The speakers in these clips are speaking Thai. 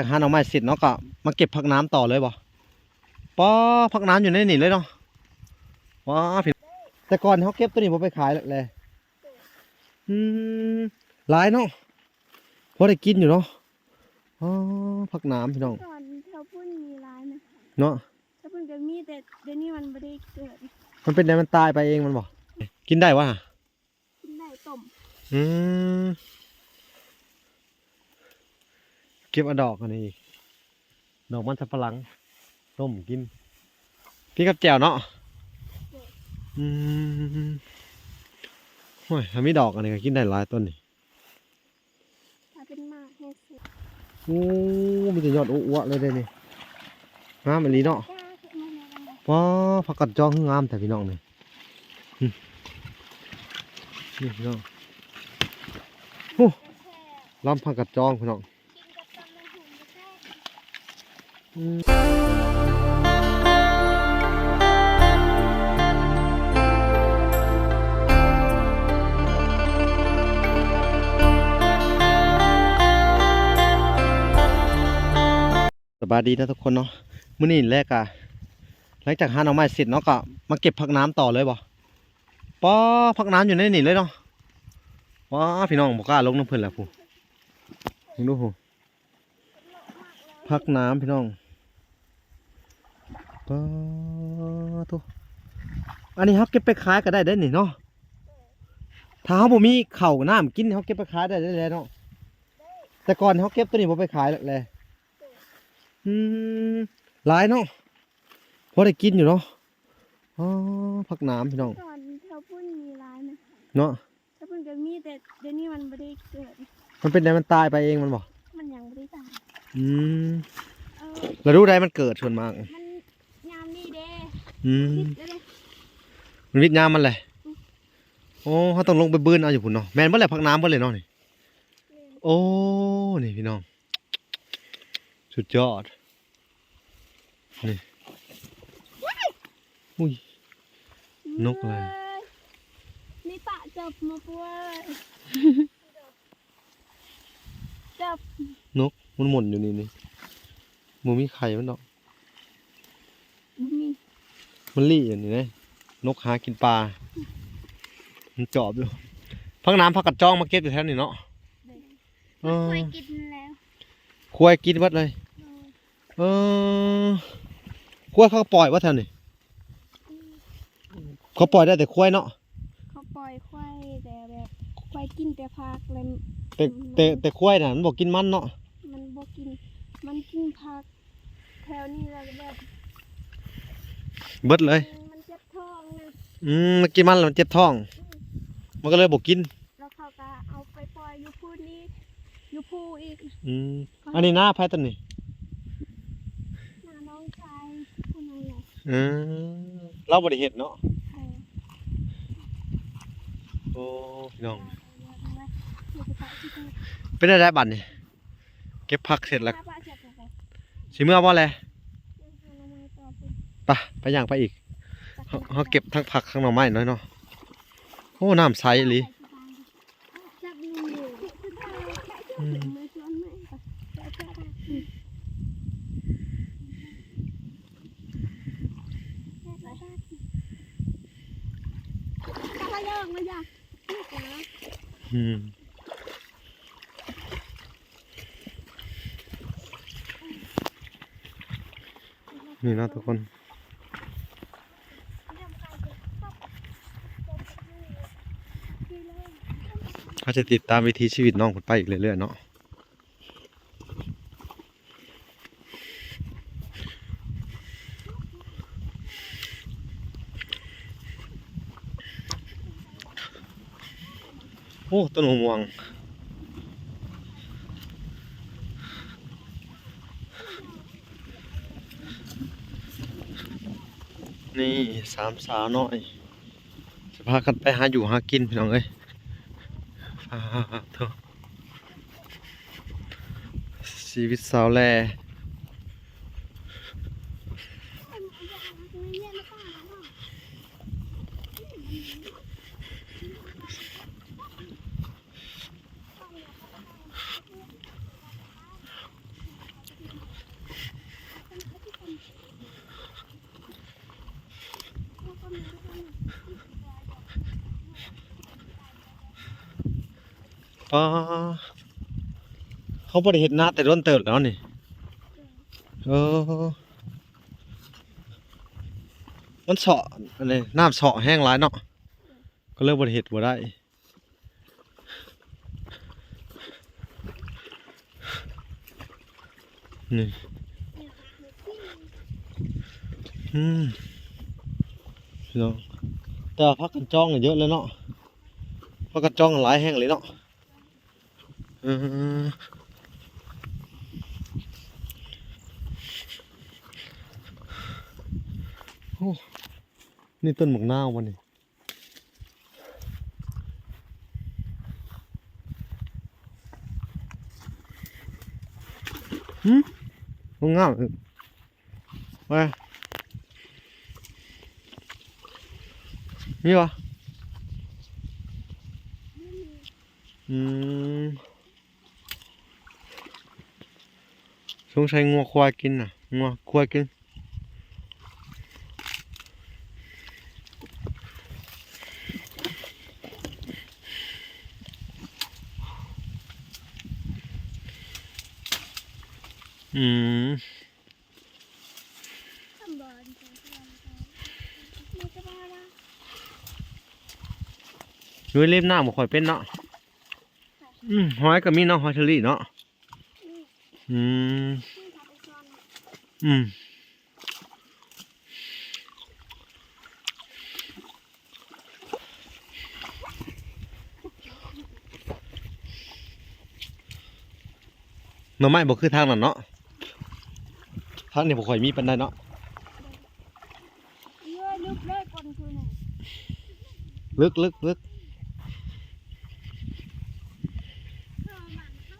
จากหาหน่อไม้เสร็จเนาะก็มาเก็บผักน้ำต่อเลยบ่ป้อผักน้ำอยู่ในนี่เลยเนาะว้าผิดแต่ก่อนเขาเก็บตัวนี้ผมไปขายแล้วแหละอืมหลายเนาะพอได้กินอยู่เนาะอ๋อผักน้ำพี่น้องก่อนแถวพุ่นมีร้านนะเนาะแถวพุ่นก็มีแต่เดี๋ยวนี้มันไม่ได้เกิด มันเป็นไงมันตายไปเองมันบอกกินได้วะกินได้ต้มอืม เก็บเอาดอกอันนี้ดอกมันสับปะหลังต้มกินพี่กับแจ่วเนาะอืมโอ้ยถ้ามีดอกอันนี้ก็กินได้หลายต้นนี่ถ้าเป็นหมากแห้สุดโอ้มีแต่ยอดอ้วๆเลยเด้นี่งามอันนี้เนาะจ้าขึ้นมาในวันนั้นว้าผักกัดจองคืองามแต่พี่น้องนี่อืมนี่พี่น้องโอ้แช่ลำผักกัดจองพี่น้อง กินกับตำมะหุ่นก็แช่ อืม สบายดีนะทุกคนเนาะมื้อนี้แรกอะหลังจากหาหน่อไม้เสร็จเนาะก็มาเก็บผักน้ำต่อเลยบ่ป้อผักน้ำอยู่ในนี่เลยเนาะว้าพี่น้องบอกกล้าลงน้ำเพิ่นแหละผู้ดูผู้ ผักน้ำพี่น้องป้าทุอันนี้เขาเก็บไปขายก็ได้ได้อนี่เนาะถ้าเขาบ่มีข้าวน้ำกินเขาเก็บไปขายได้ได้เลยเนาะแต่ก่อนเขาเก็บตัวนี้ผมไปขายแล้วแหละอืมหลายเนาะพอได้กินอยู่เนาะอ๋อผักน้ำพี่น้องก่อนแถวพุ่นมีร้านนะเนาะแถวพุ่นก็มีแต่เดี๋ยวนี้มันไม่ได้เกิด มันเป็นไงมันตายไปเองมันบอกมันยังไม่ได้ตาย อืมเออแล้วรู้ได้มันเกิดชวนมาก มันยามนี่เด้อืมคิดได้เลยมันวิทยามมันเลยโอ้เขาต้องลงไปบื้นเอาอยู่พุ่นเนาะแมนเมื่อไหร่พักน้ำเมื่อไหร่เนาะนี่โอ้นี่พี่น้อง สุดยอดนี่อุ้ยนกอะไรนี่ปะจับมาป่วยจับนก มันหมุนอยู่นี่นี่มันมีไข่มันดอกมีมันลี่อย่างนี้นะนกหากินปลา มันจอบอยู่พักน้ำพักกัดจ้องมาเก็บอยู่แถวนี้เนาะเออเคยกินแล้วควายกินวัดเลย เออควายเขาก็ปล่อยว่าแถวนี้เขาปล่อยได้แต่ควายเนาะเขาปล่อยควายแต่แบบควายกินแต่ผักเลยแต่แต่แต่ควายน่ะมันบอกกินมันเนาะ มันบ่กิน มันกินผักแถวนี้แล้วก็แบบเบิดเลย มันเจ็บท้องนะอืมมันกินมันแล้วมันเจ็บท้อง มันก็เลยบอกกิน แล้วเขาก็เอาไปปล่อยอยู่พูนี้อยู่พูอีกอืมอันนี้หน้าไพ่ตันนี่หน้าน้องชายคนนั้นแหละอืมเราบริเหตุเนาะเออโอ้พี่น้องเดี๋ยวจะไปที่นี่เป็นอะไรบัตรนี่เก็บผักเสร็จแล้วถ้าป้าเสียบไปสิเมื่อบ่แลยังหาหน่อไม้ต่อไปไปไปย่างไปอีกเขาเขาเก็บทั้งผักทั้งหน่อไม้น้อยเนาะโอ้น้ำใสอีหลีจับมืออยู่ อืม มือชวนแม่ไปไปไปไปอืมไปไปไปย่างมาจ้ะลูกนะ อืม นี่นะทุกคน เขาจะติดตามวิถีชีวิตน้องคนไปอีกเรื่อยๆเนาะโอ้ต้นหัวม่วง นี่สามสาวน้อยจะพากันไปหาอยู่หากินพี่น้องเอ้ยฟ้าเถอะชีวิตสาวแล อ๋อเขาบริเห็นหน้าแต่ร่นเติบแล้วนี่เออมันเสาะอะไรน้ำเสาะแห้งร้ายเนาะก็เลยบริเห็นบ่ได้นี่อืมเนาะแต่ว่าพักกันจ้องเยอะแล้วเนาะพักกันจ้องหลายแห้งเลยเนาะ นี่ต้นหมกนาวันนี้หืมหมกนาวไปมีวะอืม สงสัยงัวควายกินน่ะงัวควายกินอืมด้วยเล็บหน้าบ่ค่อยเป็นเนาะอืมหอยก็มีเนาะหอยเชอรี่เนาะ อืมที่ทำไปซ้อนอืมหน่อไม้บ่คือทางนั้นเนาะ ทางนี้บ่ค่อยมีปานใดเนาะเยอะลึกเลยคนคือหนึ่งลึกลึกลึก ข้าวมันเขา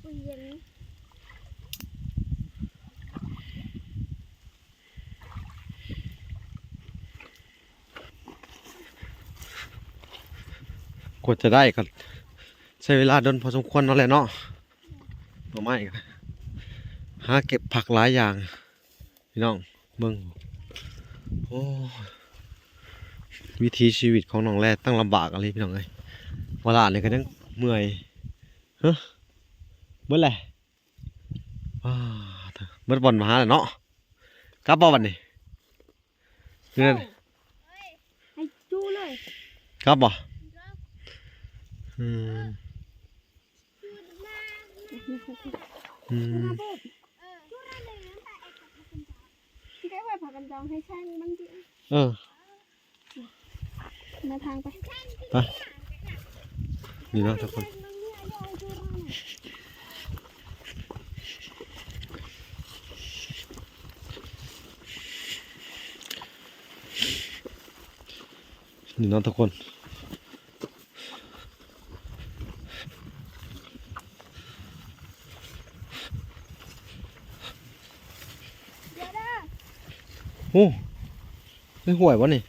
เปลี่ยน ก ว่าจะได้ก็ใช้เวลาดนพอสมควรเนั่นแหละเนาะหน่อไม้ก็หาเก็บผักหลายอย่างพี่น้องเบิ่งโอ้ยวิถีชีวิตของน้องแร่ตั้งลำบากอะไรพี่น้องเอ้ยเวลาเนี่ยก็ยังเมื่อยเฮ้เมื่อไรว้าเถอะเมื่อบอลมาหาแล้วเนาะกลับบ่วันนี้เดือนให้จู้เลยกลับบ่ อืมอืมที่ได้ไว้ผักกันจองให้ช่างบางทีเออมาทางไปนี่เนาะทุกคนนี่เนาะทุกคน เดี๋ยวนะ โอ้ไม่ห่วยวะนี่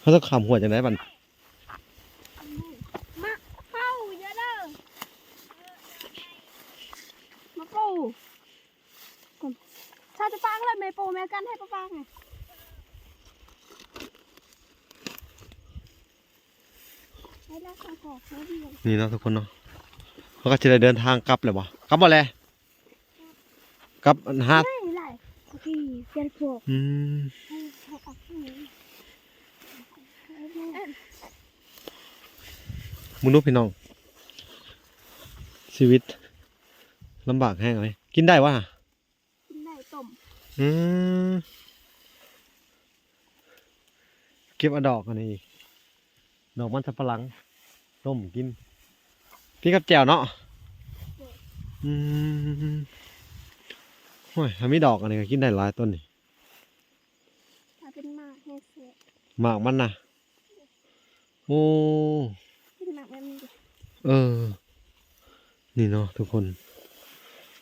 เขาต้องขำห่วยจากไหนบันมาเข้าเดี๋ยวนะมาปูก่อนชาจะปังเลยไม่ปูแม่กันให้ป้าปังไงให้รักษาขอบเขาดีเลยนี่เนาะทุกคนเนาะเขาก็จะได้เดินทางกลับเลยบ่กลับบ่เลยกลับอันฮักไม่ไรโอ เคเปลี่ยนพวกอืมให้ให้ออกข้างนี้มึงดูพี่น้อง ชีวิตลำบากแห้งเลยกินได้วะกินได้ต้มอืมเก็บเอาดอกอันนี้ดอกมันสับปะหลังต้มกินพี่กับแจ่วเนาะอืม โอ้ยถ้ามีดอกอันนี้ก็กินได้หลายต้นนี่ถ้าเป็นหมากแห้งเสียหมากมันนะโอ้เป็นหมากแบบนี้ดิเออ นี่เนาะทุกคน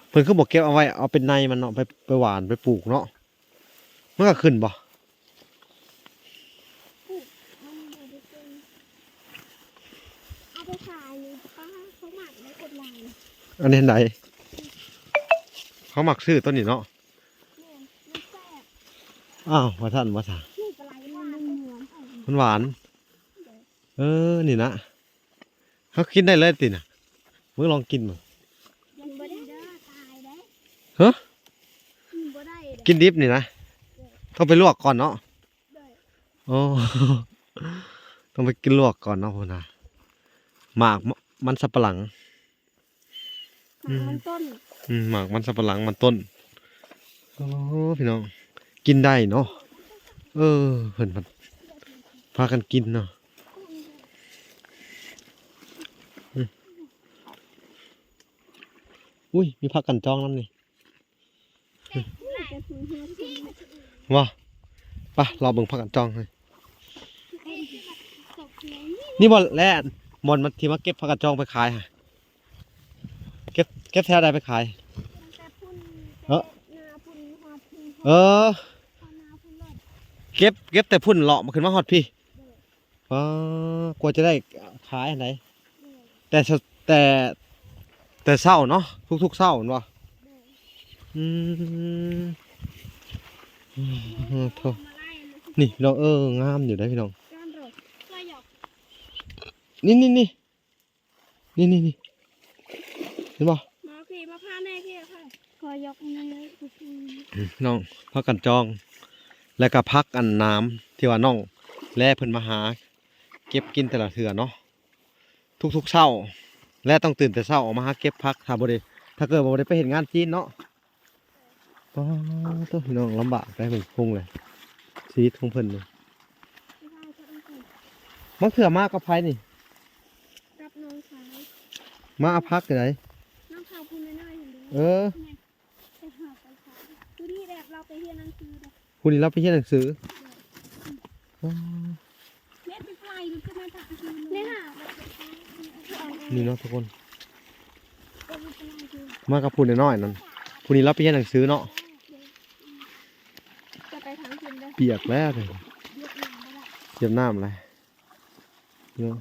เพิ่นคือบอกเก็บเอาไว้เอาเป็นในมันเนาะไปไปหวานไปปลูกเนาะมันก็ขึ้นบ่มันบ่ได้เป็นเอาไปขายเลยป้าเขาหมักได้กดลายอันนี้เห็นได เขาหมักซื้อต้นนี้เนาะเนี่ยมันแซ่บอ้าวว่าท่านว่าสานี่กระไรมันมันเหมือนมันหวาน เออ นี่นะเขากินได้เลยติน่ะมึงลองกินมั้งยังบ่ได้เด้อตายเด้ฮะกินบ่ได้เด้กินดิบนี่นะต้องไปลวกก่อนเนาะเด้อโอ้ต้องไปกินลวกก่อนเนาะพ่อนะหมากมมันสับปะหลังหมากมันต้นอืม หมากมันสับปะหลังมันต้นโอ้พี่น้อง กินได้เนาะเออเพิ่นมันพากันกินเนาะอุ้ยมีพักกันจองนั่นนี่ว่าไปะเราเบิ่งพักกันจองเลยนี่บอลแล่มอนมันที่มาเก็บพักกันจองไปขายฮะ เก็บเก็บแถวใดไปขายเอ้อเออเก็บเก็บแต่พุ่นเลาะมาขึ้นมาฮอดพี่อ๋อกว่าจะได้ขายอันไหนแต่เช้าแต่แต่เศร้าเนาะทุกๆเศร้าเห็นบ่อืมอืมโธ่นี่พี่น้องเอองามอยู่ได้อพี่น้องนี่นี่นี่นี่นี่นี่เห็นบ่มาพี่มาพาแน่พี่ค่ะขอยกมือเลยพี่น้องพักกันจอง แล้วก็พักอันน้ำที่ว่าน้องแล่เพิ่นมาหา เก็บกินแต่ละเถื่อเนาะทุกๆเช้า และต้องตื่นแต่เช้าออกมาหาเก็บพักถ้าบ่ได้ถ้าเกิดบ่ได้ไปเห็นงานจีนเนาะป้าตัวพี่น้องลำบากได้เหมือนคงเลยชีวิตของเพิ่นนี่มักเถื่อมากกับไผนี่กับน้องสาวมาเอาพักได้น้องสาวพูดน้อยๆ เห็นดูเออไปหาไปขายดูดีแบบเราไปเรียนหนังสือแบบคุณนี่รับไปเรียนหนังสืออ๋อเม็ดเป็นไฟมันก็มาจากเนี่ยค่ะแบบเป็นไฟนี่เนาะทุกคนเป็นไฟคือมากับพูนน้อยๆนั่นพูนี่รับไปเรียนหนังสือเนาะจะไปทางคืนได้เปียกแล้วเลยเยอะหนาไม่ได้เจียมน้ำเลยเนาะ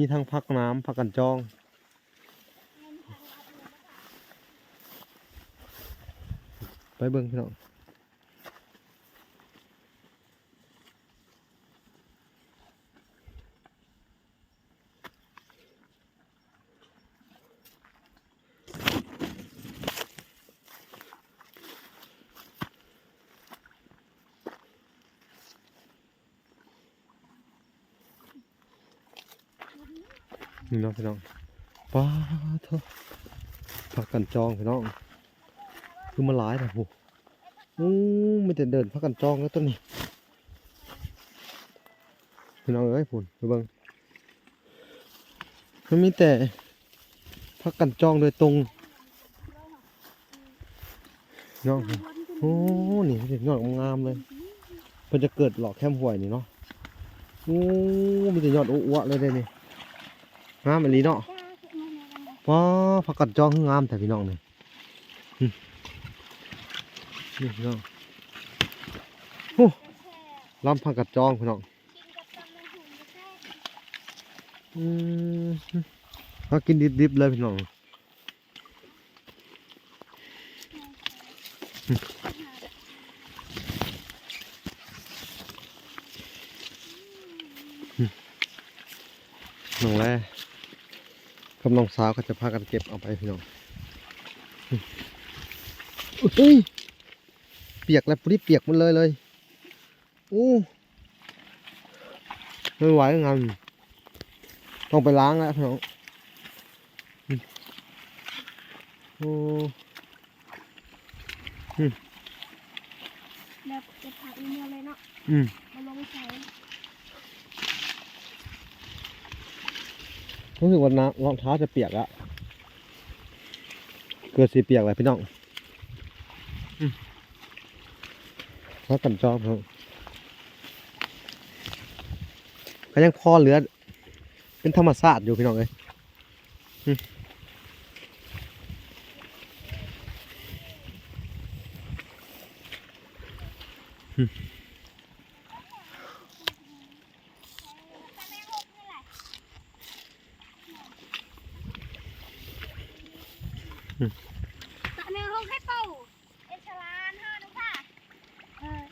มีทั้งพักน้ำพักกันจอง ไปเบิ่งพี่น้อง นาะพี่น้องป้าเถอะพักกันจองพี่น้องคือมาหลายนะโหอู้ไม่แต่เดินพักกันจองแล้วต้นนี้พี่น้องเอ้ยพุ่นไปเบิ่งมันมีแต่พักกันจองโดยตรงน้องโอ้นี่เด็กยอดงามเลยเพิ่นจะเกิดหลอกแคมห่วยนี่เนาะโอ้มีแต่ยอดอ้วๆเลยเด้นี่ งามอันนี้เนาะว้าผักกัดจ้องงามแต่พี่น้องเนี่อืมนี่พี่น้องโอ้ลำผักกัดจ้องพี่น้องอืมเขากินดิบๆเลยพี่น้องอืมอืมน้องแร่ กับน้องสาวก็จะพากันเก็บเอาไปพี่น้องเฮ้ยเปียกแล้วปุ๊บเปียกหมันเลยเลยอู้ไม่ไหวงานต้องไปล้างแล้วพี่น้องอืมโอ้แบบจะผักอีเมลเลยเนาะอืมมาลงใส่ รู้สึกว่าน้ำรองเท้าจะเปียกอะเกิดสีเปียกเลยพี่น้องอืมแล้วกันจอบครับก็ยังพอเหลือ เป็นธรรมชาติอยู่พี่น้องเลยอืม ลงให้เป้าเอชลานห้านุค่ะออ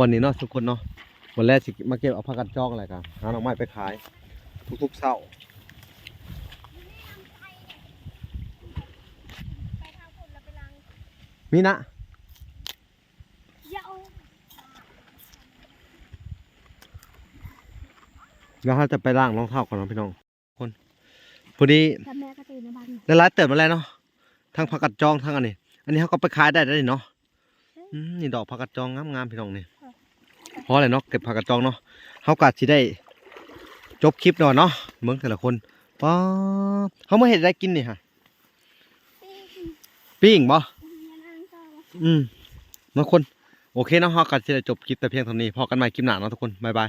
วันนี้เนาะทุกคนเนาะวันแรกสิมาเก็บเอาผ้ากันจ้องอะไรกันหาหน่อไม้ไปขาย ทุกๆเช้ามีนะ แล้วเราจะไปล้างรองเท้าก่อนเนาะพี่น้อง คนพอดีแต่แม่ก็ตื่นในบ้านได้ร้ายเติบมาแล้วเนาะทั้งผักกัดจองทั้งอันนี้ อันนี้เขาก็ไปขายได้ได้เนาะอืมนี่ดอกผักกัดจองงามๆพี่น้องนี่เพราะอะไรเนาะเก็บผักกัดจองเนาะเขากัดสิได้ จบคลิปหน่อยเนาะเมืองแต่ละคนป้าบเขามาเห็ดอะไรกินนี่ฮะปีนปิ้งบ่เรียนอ่างต่ออืมมาคน โอเคเนาะเขากัดสิได้จบคลิปแต่เพียงเท่านี้พอกันใหม่คลิปหน้าเนาะทุกคนบ๊ายบาย